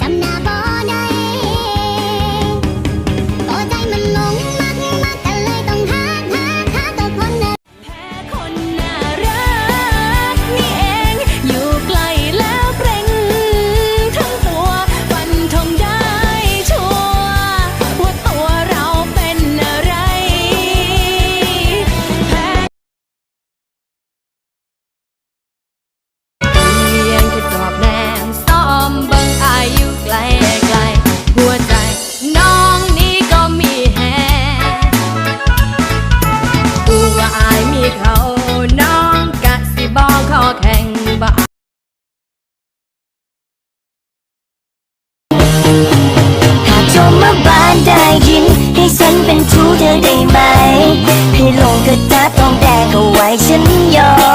chăm เป็นชู้เธอได้ไหมให้ลงกระดาษทองแดงเอาไว้ฉันยอม